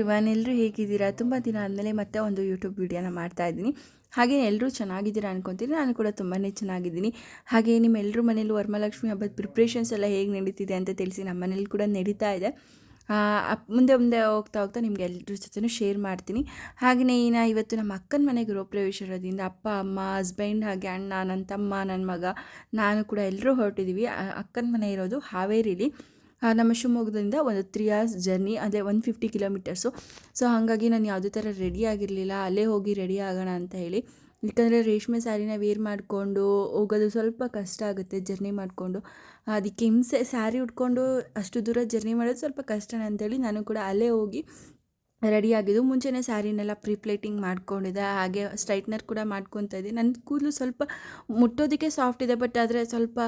Everyone ಎಲ್ಲರೂ ಹೇಗಿದ್ದೀರಾ? ತುಂಬ ದಿನ ಆದಮೇಲೆ ಮತ್ತೆ ಒಂದು ಯೂಟ್ಯೂಬ್ ವೀಡಿಯೋನ ಮಾಡ್ತಾ ಇದ್ದೀನಿ. ಹಾಗೆ ಎಲ್ಲರೂ ಚೆನ್ನಾಗಿದ್ದೀರಾ ಅನ್ಕೊತೀನಿ. ನಾನು ಕೂಡ ತುಂಬಾ ಚೆನ್ನಾಗಿದ್ದೀನಿ. ಹಾಗೆ ನಿಮ್ಮೆಲ್ಲರೂ ಮನೇಲಿ ವರಮಹಾಲಕ್ಷ್ಮಿ ಹಬ್ಬದ ಪ್ರಿಪ್ರೇಷನ್ಸ್ ಎಲ್ಲ ಹೇಗೆ ನಡೀತಿದೆ ಅಂತ ತಿಳಿಸಿ ನಮ್ಮ ಮನೇಲಿ ಕೂಡ ನಡೀತಾ ಇದೆ. ಮುಂದೆ ಮುಂದೆ ಹೋಗ್ತಾ ಹೋಗ್ತಾ ನಿಮ್ಗೆ ಎಲ್ಲರ ಜೊತೆನೂ ಶೇರ್ ಮಾಡ್ತೀನಿ. ಹಾಗೆಯೇ ಇನ್ನು ಇವತ್ತು ನಮ್ಮ ಅಕ್ಕನ ಮನೆಗೆ ಗೃಹಪ್ರವೇಶ ಇರೋದ್ರಿಂದ ಅಪ್ಪ, ಅಮ್ಮ ಹಸ್ಬೆಂಡ್ ಹಾಗೆ ಅಣ್ಣ ನನ್ನ ತಮ್ಮ ನನ್ನ ಮಗ, ನಾನು ಕೂಡ ಎಲ್ಲರೂ ಹೊರಟಿದ್ದೀವಿ ಅಕ್ಕನ ಮನೆ ಇರೋದು ಹಾವೇರಿಲಿ. ನಮ್ಮ ಶಿವಮೊಗ್ಗದಿಂದ ಒಂದು ತ್ರೀ ಅವರ್ಸ್ ಜರ್ನಿ ಅದೇ ಒನ್ ಫಿಫ್ಟಿ ಕಿಲೋಮೀಟರ್ಸು ಸೊ ಹಾಗಾಗಿ ನಾನು ಯಾವುದೇ ಥರ ರೆಡಿ ಆಗಿರಲಿಲ್ಲ, ಅಲ್ಲೇ ಹೋಗಿ ರೆಡಿ ಆಗೋಣ ಅಂತ ಹೇಳಿ. ಯಾಕಂದರೆ ರೇಷ್ಮೆ ಸ್ಯಾರಿನ ವೇರ್ ಮಾಡಿಕೊಂಡು ಹೋಗೋದು ಸ್ವಲ್ಪ ಕಷ್ಟ ಆಗುತ್ತೆ ಜರ್ನಿ ಮಾಡಿಕೊಂಡು. ಅದಕ್ಕೆ ಹಿಂಸೆ ಸ್ಯಾರಿ ಉಟ್ಕೊಂಡು ಅಷ್ಟು ದೂರ ಜರ್ನಿ ಮಾಡೋದು ಸ್ವಲ್ಪ ಕಷ್ಟನೇ ಅಂತೇಳಿ ನಾನು ಕೂಡ ಅಲ್ಲೇ ಹೋಗಿ ರೆಡಿ ಆಗಿದ್ದು ಮುಂಚೆನೇ ಸ್ಯಾರಿನೆಲ್ಲ ಪ್ಲೇಟಿಂಗ್ ಮಾಡ್ಕೊಂಡಿದ್ದೆ. ಹಾಗೆ ಸ್ಟ್ರೈಟ್ನರ್ ಕೂಡ ಮಾಡ್ಕೊತಾ ಇದ್ದೆ. ನನ್ನ ಕೂದಲು ಸ್ವಲ್ಪ ಮುಟ್ಟೋದಕ್ಕೆ ಸಾಫ್ಟ್ ಇದೆ, ಬಟ್ ಆದರೆ ಸ್ವಲ್ಪ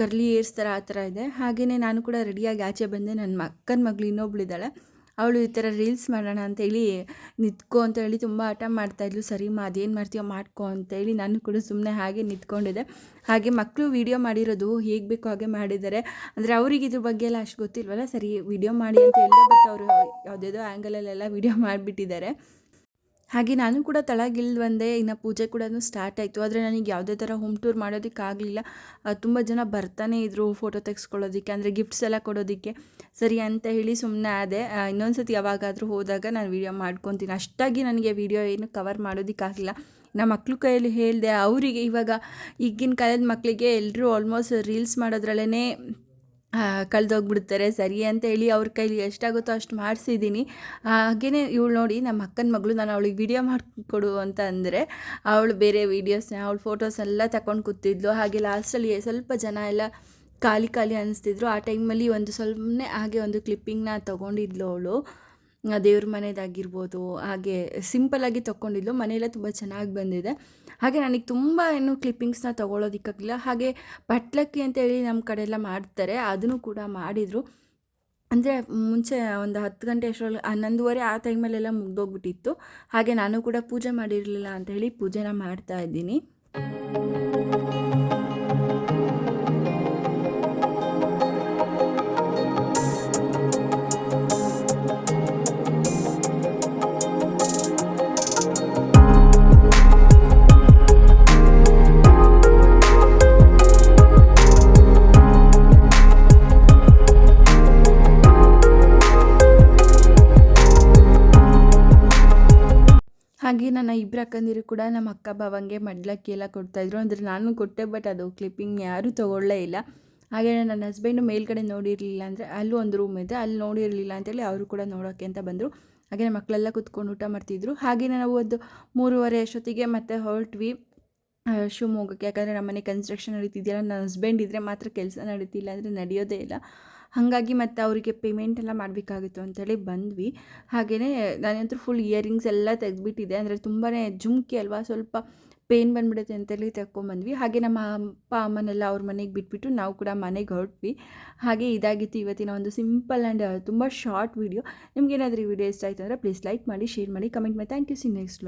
ಕರ್ಲಿ ಏರ್ಸ್ ಥರ ಆ ಥರ ಇದೆ. ಹಾಗೆಯೇ ನಾನು ಕೂಡ ರೆಡಿಯಾಗಿ ಆಚೆ ಬಂದೆ. ನನ್ನ ಅಕ್ಕನ ಮಗಳು ಇನ್ನೊಬ್ಳಿದ್ದಾಳೆ. ಅವಳು ಈ ಥರ ರೀಲ್ಸ್ ಮಾಡೋಣ ಅಂತೇಳಿ ನಿತ್ಕೋ ಅಂತ ಹೇಳಿ ತುಂಬ ಹಠ ಮಾಡ್ತಾಯಿದ್ಲು ಸರಿ ಮಾ, ಅದೇನು ಮಾಡ್ತೀಯೋ ಮಾಡ್ಕೊ ಅಂತೇಳಿ ನಾನು ಕೂಡ ಸುಮ್ಮನೆ ಹಾಗೆ ನಿಂತ್ಕೊಂಡಿದ್ದೆ. ಹಾಗೆ ಮಕ್ಕಳು ವೀಡಿಯೋ ಮಾಡಿರೋದು ಹೇಗೆ ಬೇಕೋ ಹಾಗೆ ಮಾಡಿದ್ದಾರೆ. ಅಂದರೆ ಅವ್ರಿಗೆ ಇದ್ರ ಬಗ್ಗೆ ಎಲ್ಲ ಅಷ್ಟು ಗೊತ್ತಿಲ್ವಲ್ಲ. ಸರಿ, ವಿಡಿಯೋ ಮಾಡಿ ಅಂತ ಹೇಳಿದೆ, ಬಟ್ ಅವರು ಯಾವುದೇದೋ ಆ್ಯಂಗಲಲ್ಲೆಲ್ಲ ವಿಡಿಯೋ ಮಾಡಿಬಿಟ್ಟಿದ್ದಾರೆ. ಹಾಗೆ ನಾನು ಕೂಡ ತಳಗಿಲ್ವಂದೆ ಬಂದೆ ಇನ್ನು ಪೂಜೆ ಕೂಡ ಸ್ಟಾರ್ಟ್ ಆಯಿತು. ಆದರೆ ನನಗೆ ಯಾವುದೇ ಥರ ಹೋಮ್ ಟೂರ್ ಮಾಡೋದಕ್ಕಾಗಲಿಲ್ಲ ತುಂಬ ಜನ ಬರ್ತಾನೆ ಇದ್ದರು ಫೋಟೋ ತೆಗೆಸ್ಕೊಳ್ಳೋದಕ್ಕೆ, ಅಂದರೆ ಗಿಫ್ಟ್ಸ್ ಎಲ್ಲ ಕೊಡೋದಕ್ಕೆ. ಸರಿ ಅಂತ ಹೇಳಿ ಸುಮ್ಮನೆ ಆದೆ. ಇನ್ನೊಂದು ಸತಿ ಯಾವಾಗಾದರೂ ಹೋದಾಗ ನಾನು ವೀಡಿಯೋ ಮಾಡ್ಕೊತೀನಿ. ಅಷ್ಟಾಗಿ ನನಗೆ ವೀಡಿಯೋ ಏನು ಕವರ್ ಮಾಡೋದಕ್ಕಾಗಲಿಲ್ಲ ನಮ್ಮ ಮಕ್ಳು ಕೈಯಲ್ಲಿ ಹೇಳಿದೆ, ಅವರಿಗೆ ಇವಾಗ ಈಗಿನ ಕಾಲದ ಮಕ್ಕಳಿಗೆ ಎಲ್ಲರೂ ಆಲ್ಮೋಸ್ಟ್ ರೀಲ್ಸ್ ಮಾಡೋದ್ರಲ್ಲೇ ಕಳೆದೋಗ್ಬಿಡ್ತಾರೆ, ಸರಿ ಅಂತ ಹೇಳಿ ಅವ್ರ ಕೈಲಿ ಎಷ್ಟಾಗುತ್ತೋ ಅಷ್ಟು ಮಾಡಿಸಿದ್ದೀನಿ. ಹಾಗೆಯೇ ಇವಳು ನೋಡಿ ನಮ್ಮ ಅಕ್ಕನ ಮಗಳು ನಾನು ಅವಳಿಗೆ ವಿಡಿಯೋ ಮಾಡಿಕೊಡು ಅಂತ ಅಂದರೆ, ಅವಳು ಬೇರೆ ವೀಡಿಯೋಸ್ನ ಅವಳು ಫೋಟೋಸ್ ಎಲ್ಲ ತಗೊಂಡು ಕೂತಿದ್ಲು. ಹಾಗೆ ಲಾಸ್ಟಲ್ಲಿ ಸ್ವಲ್ಪ ಜನ ಎಲ್ಲ ಖಾಲಿ ಖಾಲಿ ಅನಿಸ್ತಿದ್ರು. ಆ ಟೈಮಲ್ಲಿ ಒಂದು ಸ್ವಲ್ಪನೇ ಹಾಗೆ ಒಂದು ಕ್ಲಿಪ್ಪಿಂಗ್ನ ತೊಗೊಂಡಿದ್ಲು ಅವಳು. ದೇವ್ರ ಮನೆಯದಾಗಿರ್ಬೋದು ಹಾಗೆ ಸಿಂಪಲ್ಲಾಗಿ ತೊಗೊಂಡಿದ್ಲು ಮನೆಯೆಲ್ಲ ತುಂಬ ಚೆನ್ನಾಗಿ ಬಂದಿದೆ. ಹಾಗೆ ನನಗೆ ತುಂಬ ಏನು ಕ್ಲಿಪ್ಪಿಂಗ್ಸ್ನ ತೊಗೊಳೋದಕ್ಕಾಗಲಿಲ್ಲ. ಹಾಗೆ ಪಟ್ಲಕ್ಕಿ ಅಂತೇಳಿ ನಮ್ಮ ಕಡೆ ಎಲ್ಲ ಮಾಡ್ತಾರೆ. ಅದನ್ನು ಕೂಡ ಮಾಡಿದರು. ಅಂದರೆ ಮುಂಚೆ ಒಂದು ಹತ್ತು ಗಂಟೆ ಅಷ್ಟರಲ್ಲಿ ಹನ್ನೊಂದುವರೆ ಆ ಟೈಮಲ್ಲೆಲ್ಲ ಮುಗ್ದೋಗ್ಬಿಟ್ಟಿತ್ತು. ಹಾಗೆ ನಾನು ಕೂಡ ಪೂಜೆ ಮಾಡಿರಲಿಲ್ಲ ಅಂತ ಹೇಳಿ ಪೂಜೆನ ಮಾಡ್ತಾ ಇದ್ದೀನಿ. ಹಾಗೆ ನನ್ನ ಇಬ್ಬರು ಅಕ್ಕಂದಿರು ಕೂಡ ನಮ್ಮ ಅಕ್ಕ ಭಾವಂಗೆ ಮಡ್ಲಕ್ಕಿ ಎಲ್ಲ ಕೊಡ್ತಾಯಿದ್ರು ಅಂದರೆ ನಾನು ಕೊಟ್ಟೆ ಬಟ್ ಅದು ಕ್ಲಿಪ್ಪಿಂಗ್ ಯಾರೂ ತೊಗೊಳ್ಳೇ ಇಲ್ಲ. ಹಾಗೆ ನನ್ನ ಹಸ್ಬೆಂಡು ಮೇಲ್ಗಡೆ ನೋಡಿರಲಿಲ್ಲ ಅಂದರೆ ಅಲ್ಲೂ ಒಂದು ರೂಮ್ ಇದೆ ಅಲ್ಲಿ ನೋಡಿರಲಿಲ್ಲ ಅಂತೇಳಿ ಅವರು ಕೂಡ ನೋಡೋಕ್ಕೆ ಅಂತ ಬಂದರು. ಹಾಗೆ ನಮ್ಮ ಮಕ್ಕಳೆಲ್ಲ ಕೂತ್ಕೊಂಡು ಊಟ ಮಾಡ್ತಿದ್ರು. ಹಾಗೆ ನಾವು ಒಂದು ಮೂರುವರೆ ಅಷ್ಟೊತ್ತಿಗೆ ಮತ್ತೆ ಹೊರಟ್ವಿ. ಶಿವಮೊಗ್ಗಕ್ಕೆ. ಯಾಕಂದರೆ ನಮ್ಮನೆ ಕನ್ಸ್ಟ್ರಕ್ಷನ್ ನಡೀತಿದೆಯಲ್ಲ, ನನ್ನ ಹಸ್ಬೆಂಡ್ ಇದ್ದರೆ ಮಾತ್ರ ಕೆಲಸ ನಡೀತಿಲ್ಲ ಅಂದರೆ ನಡೆಯೋದೇ ಇಲ್ಲ. ಹಾಗಾಗಿ ಮತ್ತು ಅವರಿಗೆ ಪೇಮೆಂಟ್ ಎಲ್ಲ ಮಾಡಬೇಕಾಗಿತ್ತು ಅಂತೇಳಿ ಬಂದ್ವಿ. ಹಾಗೆಯೇ ನಾನಂತೂ ಫುಲ್ ಇಯರಿಂಗ್ಸ್ ಎಲ್ಲ ತೆಗೆದ್ಬಿಟ್ಟಿದೆ ಅಂದರೆ ತುಂಬಾ ಜುಮ್ಕಿ ಅಲ್ವಾ, ಸ್ವಲ್ಪ ಪೇನ್ ಬಂದ್ಬಿಡುತ್ತೆ ಅಂತೇಳಿ ತಗೊಂಬಂದ್ವಿ ಹಾಗೆ ನಮ್ಮ ಅಪ್ಪ, ಅಮ್ಮನೆಲ್ಲ ಅವ್ರ ಮನೆಗೆ ಬಿಟ್ಬಿಟ್ಟು ನಾವು ಕೂಡ ಮನೆಗೆ ಹೊರಟ್ವಿ. ಹಾಗೆ ಇದಾಗಿತ್ತು ಇವತ್ತಿನ ಒಂದು ಸಿಂಪಲ್ ಆ್ಯಂಡ್ ತುಂಬ ಶಾರ್ಟ್ ವೀಡಿಯೋ ನಿಮ್ಗೇನಾದರೂ ಈ ವಿಡಿಯೋ ಇಷ್ಟ ಆಯಿತು ಅಂದರೆ ಪ್ಲೀಸ್ ಲೈಕ್ ಮಾಡಿ ಶೇರ್ ಮಾಡಿ ಕಮೆಂಟ್ ಮಾಡಿ. Thank you see next